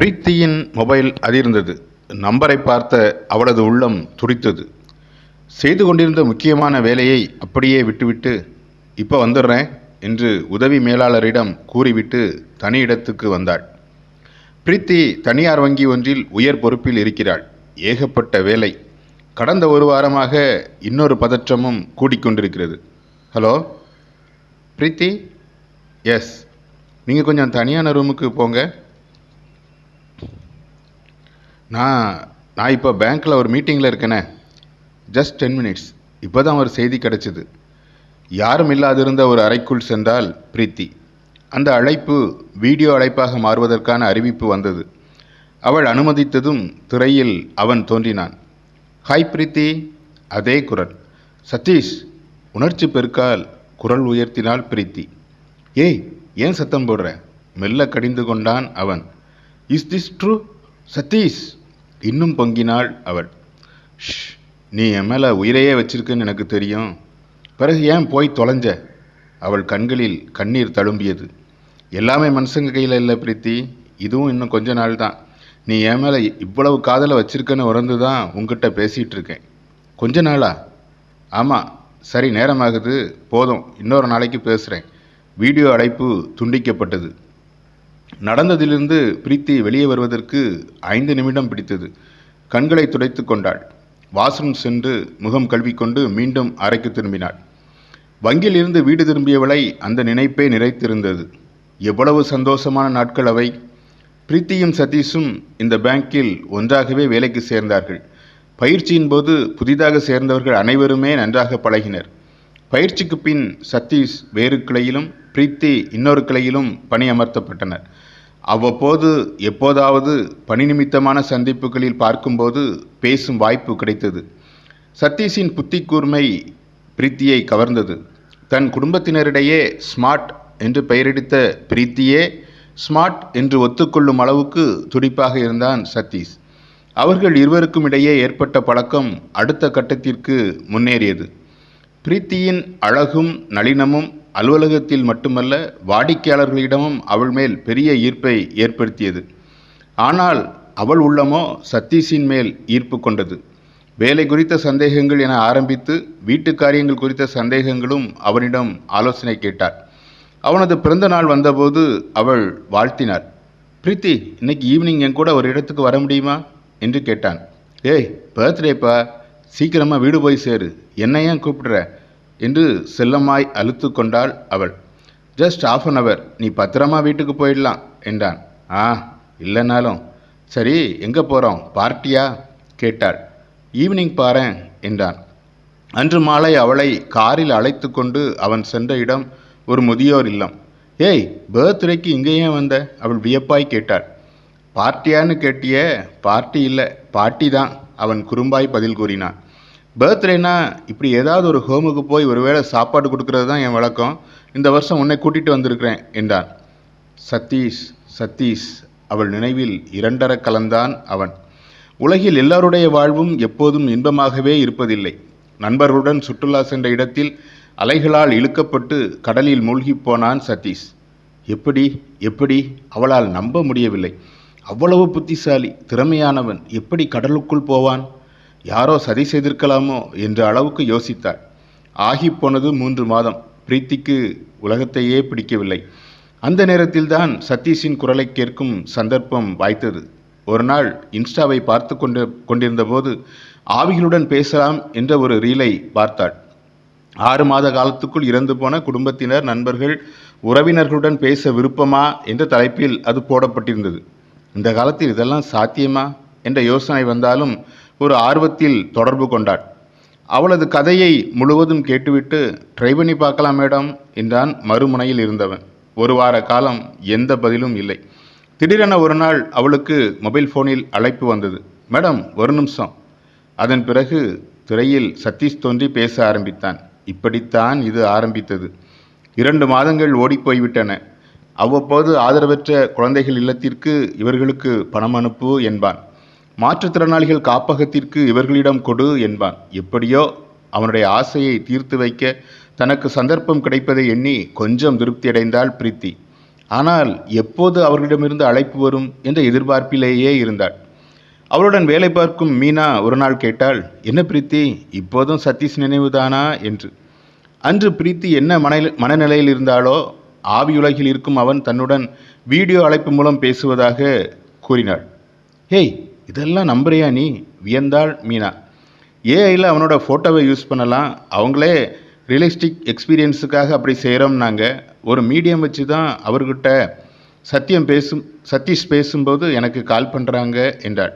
பிரீத்தியின் mobile அதிர்ந்தது. நம்பரை பார்த்த அவளது உள்ளம் துடித்தது செய்து கொண்டிருந்த முக்கியமான வேலையை அப்படியே விட்டுவிட்டு இப்போ வந்துடுறேன் என்று உதவி மேலாளரிடம் கூறிவிட்டு தனி இடத்துக்கு வந்தாள். பிரீத்தி தனியார் வங்கி ஒன்றில் உயர் பொறுப்பில் இருக்கிறாள். ஏகப்பட்ட வேலை. கடந்த ஒரு வாரமாக இன்னொரு பதற்றமும் கூடிக்கொண்டிருக்கிறது ஹலோ பிரீத்தி? எஸ் நீங்கள் கொஞ்சம் தனியான ரூமுக்கு போங்க. நான் நான் இப்போ பேங்க்கில் ஒரு மீட்டிங்கில் இருக்கேனே. ஜஸ்ட் டென் மினிட்ஸ் இப்போ தான் ஒரு செய்தி கிடச்சிது. யாரும் இல்லாதிருந்த ஒரு அறைக்குள் சென்றால் பிரீத்தி. அந்த அழைப்பு வீடியோ அழைப்பாக மாறுவதற்கான அறிவிப்பு வந்தது. அவள் அனுமதித்ததும் திரையில் அவன் தோன்றினான். ஹாய் பிரீத்தி. அதே குரல். சதீஷ் உணர்ச்சி பெருக்கால் குரல் உயர்த்தினாள் பிரீத்தி. ஏய் ஏன் சத்தம் போடுற? மெல்ல கடிந்து கொண்டான் அவன். இஸ் திஸ் ட்ரூ சதீஷ் இன்னும் பொங்கினாள் அவள். ஷ் நீ என் மேலே உயிரையே வச்சிருக்குன்னு எனக்கு தெரியும். பிறகு ஏன் போய் தொலைஞ்ச? அவள் கண்களில் கண்ணீர் தழும்பியது. எல்லாமே மனுஷங்க கையில் இல்லை பிரீத்தி. இதுவும் இன்னும் கொஞ்ச நாள் தான். நீ என் மேலே இவ்வளவு காதலை வச்சிருக்கன்னு உறந்து தான் உங்ககிட்ட பேசிகிட்டு இருக்கேன். கொஞ்ச நாளா? ஆமாம் சரி நேரமாகுது. போதும். இன்னொரு நாளைக்கு பேசுகிறேன் வீடியோ அழைப்பு துண்டிக்கப்பட்டது. நடந்ததிலிருந்து பிரீத்தி வெளியே வருவதற்கு ஐந்து நிமிடம் பிடித்தது. கண்களை துடைத்து கொண்டாள். வாசம் சென்று முகம் கழுவிக்கொண்டு மீண்டும் அறைக்கு திரும்பினாள். வங்கியிலிருந்து வீடு திரும்பியவளை அந்த நினைப்பே நிறைத்திருந்தது. எவ்வளவு சந்தோஷமான நாட்கள் அவை. பிரீத்தியும் சதீஷும் இந்த பேங்கில் ஒன்றாகவே வேலைக்கு சேர்ந்தார்கள். பயிற்சியின் போது புதிதாக சேர்ந்தவர்கள் அனைவருமே நன்றாக பழகினர். பயிற்சிக்கு பின் சதீஷ் வேறு கிளையிலும் பிரீத்தி இன்னொரு கிளையிலும் பணியமர்த்தப்பட்டனர். அவ்வப்போது எப்போதாவது பணி நிமித்தமான சந்திப்புகளில் பார்க்கும்போது பேசும் வாய்ப்பு கிடைத்தது. சதீஷின் புத்தி கூர்மை பிரீத்தியை கவர்ந்தது. தன் குடும்பத்தினரிடையே ஸ்மார்ட் என்று பெயரெடுத்த பிரீத்தியே ஸ்மார்ட் என்று ஒத்துக்கொள்ளும் அளவுக்கு துடிப்பாக இருந்தான் சதீஷ். அவர்கள் இருவருக்கும் இடையே ஏற்பட்ட பழக்கம் அடுத்த கட்டத்திற்கு முன்னேறியது. பிரீத்தியின் அழகும் நளினமும் அலுவலகத்தில் மட்டுமல்ல வாடிக்கையாளர்களிடமும் அவள் மேல் பெரிய ஈர்ப்பை ஏற்படுத்தியது. ஆனால் அவள் உள்ளமோ சதீஷின் மேல் ஈர்ப்பு கொண்டது. வேலை குறித்த சந்தேகங்கள் என ஆரம்பித்து வீட்டு காரியங்கள் குறித்த சந்தேகங்களும் அவனிடம் ஆலோசனை கேட்டார். அவனது பிறந்த நாள் வந்தபோது அவள் வாழ்த்தினார். பிரீத்தி இன்னைக்கு ஈவினிங் என் கூட ஒரு இடத்துக்கு வர முடியுமா? என்று கேட்டான். ஏய் பர்த்டேப்பா. சீக்கிரமாக வீடு போய் சேரு. என்னை ஏன் கூப்பிடுற? என்று செல்லமாய் அழுத்து கொண்டாள் அவள். ஜஸ்ட் ஆஃப் அன் அவர் நீ பத்திரமா வீட்டுக்கு போயிடலாம் என்றான். ஆ இல்லைனாலும். சரி எங்கே போகிறோம் பார்ட்டியா? கேட்டாள். ஈவினிங் பாரேன் என்றான். அன்று மாலை அவளை காரில் அழைத்து கொண்டு அவன் சென்ற இடம் ஒரு முதியோர் இல்லம். ஏய் பர்த்டேக்கு இங்கே ஏன் வந்த? அவள் வியப்பாய் கேட்டாள். பார்ட்டியான்னு கேட்டியே பார்ட்டி இல்லை பாட்டி தான் அவன் குறும்பாய் பதில் கூறினான். பர்த்டேனா இப்படி ஏதாவது ஒரு ஹோமுக்கு போய் ஒருவேளை சாப்பாடு கொடுக்கறது தான் என் வழக்கம். இந்த வருஷம் உன்னை கூட்டிகிட்டு வந்திருக்கிறேன் என்றான். சதீஷ் சதீஷ் அவள் நினைவில் இரண்டர கலந்தான் அவன். உலகில் எல்லாருடைய வாழ்வும் எப்போதும் இன்பமாகவே இருப்பதில்லை. நண்பர்களுடன் சுற்றுலா சென்ற இடத்தில் அலைகளால் இழுக்கப்பட்டு கடலில் மூழ்கிப் போனான் சதீஷ். எப்படி எப்படி? அவளால் நம்ப முடியவில்லை. அவ்வளவு புத்திசாலி திறமையானவன் எப்படி கடலுக்குள் போவான்? யாரோ சதி செய்திருக்கலாமோ என்ற அளவுக்கு யோசித்தாள் ஆகிப்போனது மூன்று மாதம். பிரீத்திக்கு உலகத்தையே பிடிக்கவில்லை. அந்த நேரத்தில்தான் சதீஷின் குரலை கேட்கும் சந்தர்ப்பம் வாய்த்தது. ஒரு நாள் இன்ஸ்டாவை பார்த்து கொண்டு கொண்டிருந்தபோது ஆவிகளுடன் பேசலாம் என்ற ஒரு ரீலை பார்த்தாள். ஆறு மாத காலத்துக்குள் இறந்து போன குடும்பத்தினர் நண்பர்கள் உறவினர்களுடன் பேச விருப்பமா என்ற தலைப்பில் அது போடப்பட்டிருந்தது. இந்த காலத்தில் இதெல்லாம் சாத்தியமா என்ற யோசனை வந்தாலும் ஒரு ஆர்வத்தில் தொடர்பு கொண்டாள். அவளது கதையை முழுவதும் கேட்டுவிட்டு ட்ரை பண்ணி பார்க்கலாம் மேடம் என்றான் மறுமுனையில் இருந்தவன். ஒரு வார காலம் எந்த பதிலும் இல்லை. திடீரென ஒரு நாள் அவளுக்கு மொபைல் ஃபோனில் அழைப்பு வந்தது. மேடம் ஒரு நிமிஷம். அதன் பிறகு திரையில் சதீஷ் தோன்றி பேச ஆரம்பித்தான். இப்படித்தான் இது ஆரம்பித்தது. இரண்டு மாதங்கள் ஓடிப்போய்விட்டன அவ்வப்போது ஆதரவற்ற குழந்தைகள் இல்லத்திற்கு இவர்களுக்கு பணம் அனுப்பு என்பான். மாற்றுத்திறனாளிகள் காப்பகத்திற்கு இவர்களிடம் கொடு என்பான். எப்படியோ அவனுடைய ஆசையை தீர்த்து வைக்க தனக்கு சந்தர்ப்பம் கிடைப்பதை எண்ணி கொஞ்சம் திருப்தியடைந்தாள் பிரீத்தி. ஆனால் எப்போது அவர்களிடமிருந்து அழைப்பு வரும் என்ற எதிர்பார்ப்பிலேயே இருந்தாள். அவளுடன் வேலை பார்க்கும் மீனா ஒரு நாள் கேட்டாள் என்ன பிரீத்தி இப்போதும் சதீஷ் நினைவுதானா? என்று. அன்று பிரீத்தி என்ன மன மனநிலையில் இருந்தாலோ ஆவியுலகில் இருக்கும் அவன் தன்னுடன் வீடியோ அழைப்பு மூலம் பேசுவதாக கூறினாள். ஹேய் இதெல்லாம் நம்புறியா நீ? வியந்தாள் மீனா. ஏஐயில் அவனோட ஃபோட்டோவை யூஸ் பண்ணலாம். அவங்களே ரியலிஸ்டிக் எக்ஸ்பீரியன்ஸுக்காக அப்படி செய்கிறோம்னாங்க ஒரு மீடியம் வச்சு தான் அவர்கிட்ட சத்தியம் பேசும் சதீஷ் பேசும்போது எனக்கு கால் பண்ணுறாங்க என்றாள்.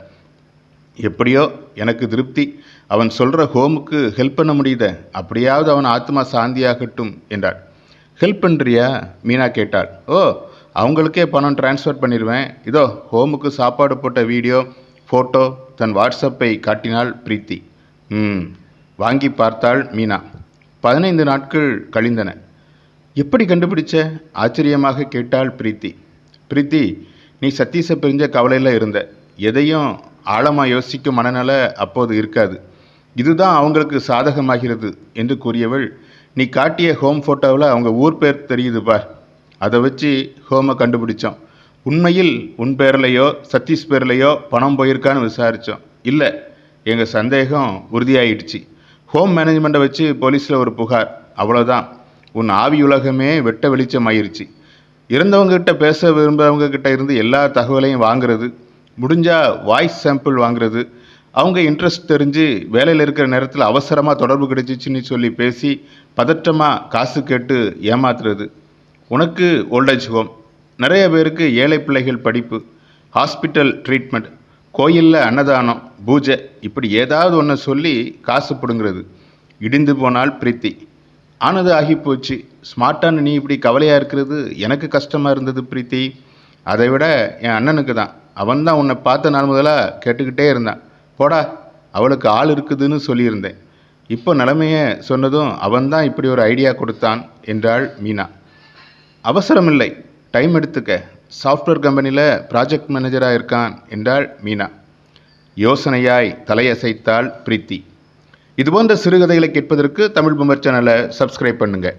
எப்படியோ எனக்கு திருப்தி. அவன் சொல்கிற ஹோமுக்கு ஹெல்ப் பண்ண முடியுத. அப்படியாவது அவன் ஆத்மா சாந்தியாகட்டும் என்றாள். ஹெல்ப் பண்ணுறியா மீனா கேட்டாள். ஓ அவங்களுக்கே பணம் டிரான்ஸ்ஃபர் பண்ணிடுவேன் இதோ ஹோமுக்கு சாப்பாடு போட்ட வீடியோ ஃபோட்டோ தன் வாட்ஸ்அப்பை காட்டினாள் பிரீத்தி. ம் வாங்கி பார்த்தாள் மீனா. பதினைந்து நாட்கள் கழிந்தன. எப்படி கண்டுபிடிச்ச? ஆச்சரியமாக கேட்டாள் பிரீத்தி. பிரீத்தி நீ சத்தீஷை பிரிஞ்ச கவலையில் இருந்த. எதையும் ஆழமாக யோசிக்கும் மனநல அப்போது இருக்காது. இதுதான் அவங்களுக்கு சாதகமாகிறது என்று கூறியவள் நீ காட்டிய ஹோம் ஃபோட்டோவில் அவங்க ஊர் பேர் தெரியுது பார் அதை வச்சு ஹோமை கண்டுபிடிச்சோம். உண்மையில் உன் பேர்லையோ சதீஷ் பேர்லையோ பணம் போயிருக்கான்னு விசாரித்தோம் இல்லை எங்கள் சந்தேகம் உறுதியாயிடுச்சு. ஹோம் மேனேஜ்மெண்ட்டை வச்சு போலீஸில் ஒரு புகார். அவ்வளோதான் உன் ஆவி உலகமே வெட்ட வெளிச்சம் ஆயிருச்சு இறந்தவங்ககிட்ட பேச விரும்புகிறவங்க கிட்ட இருந்து எல்லா தகவலையும் வாங்குறது முடிஞ்சா வாய்ஸ் சாம்பிள் வாங்குறது அவங்க இன்ட்ரெஸ்ட் தெரிஞ்சு வேலையில் இருக்கிற நேரத்தில் அவசரமாக தொடர்பு கிடைச்சிச்சின்னு சொல்லி பேசி பதற்றமாக காசு கேட்டு ஏமாத்துறது. உனக்கு ஓல்டேஜ் ஹோம் நிறைய பேருக்கு ஏழை பிள்ளைகள் படிப்பு ஹாஸ்பிட்டல் ட்ரீட்மெண்ட் கோயிலில் அன்னதானம் பூஜை இப்படி ஏதாவது ஒன்று சொல்லி காசு பிடுங்கிறது. இடிந்து போனால் பிரீத்தி. ஆனது ஆகி போச்சு. ஸ்மார்ட்டான நீ இப்படி கவலையாக இருக்கிறது? எனக்கு கஷ்டமாக இருந்தது பிரீத்தி. அதை விட என் அண்ணனுக்கு தான். அவன் தான் உன்னை பார்த்த நாள் முதலாக கேட்டுக்கிட்டே இருந்தான். போடா அவளுக்கு ஆள் இருக்குதுன்னு சொல்லியிருந்தேன். இப்போ நிலைமையை சொன்னதும் அவன் தான் இப்படி ஒரு ஐடியா கொடுத்தான் என்றாள் மீனா. அவசரமில்லை. டைம் எடுத்துக்க. சாஃப்ட்வேர் கம்பெனியில் ப்ராஜெக்ட் மேனேஜராக இருக்கான் என்றாள் மீனா. யோசனையாய் தலையசைத்தாள் பிரீத்தி. இதுபோன்ற சிறுகதைகளை கேட்பதற்கு தமிழ் பொம்மர் சேனலை சப்ஸ்கிரைப் பண்ணுங்கள்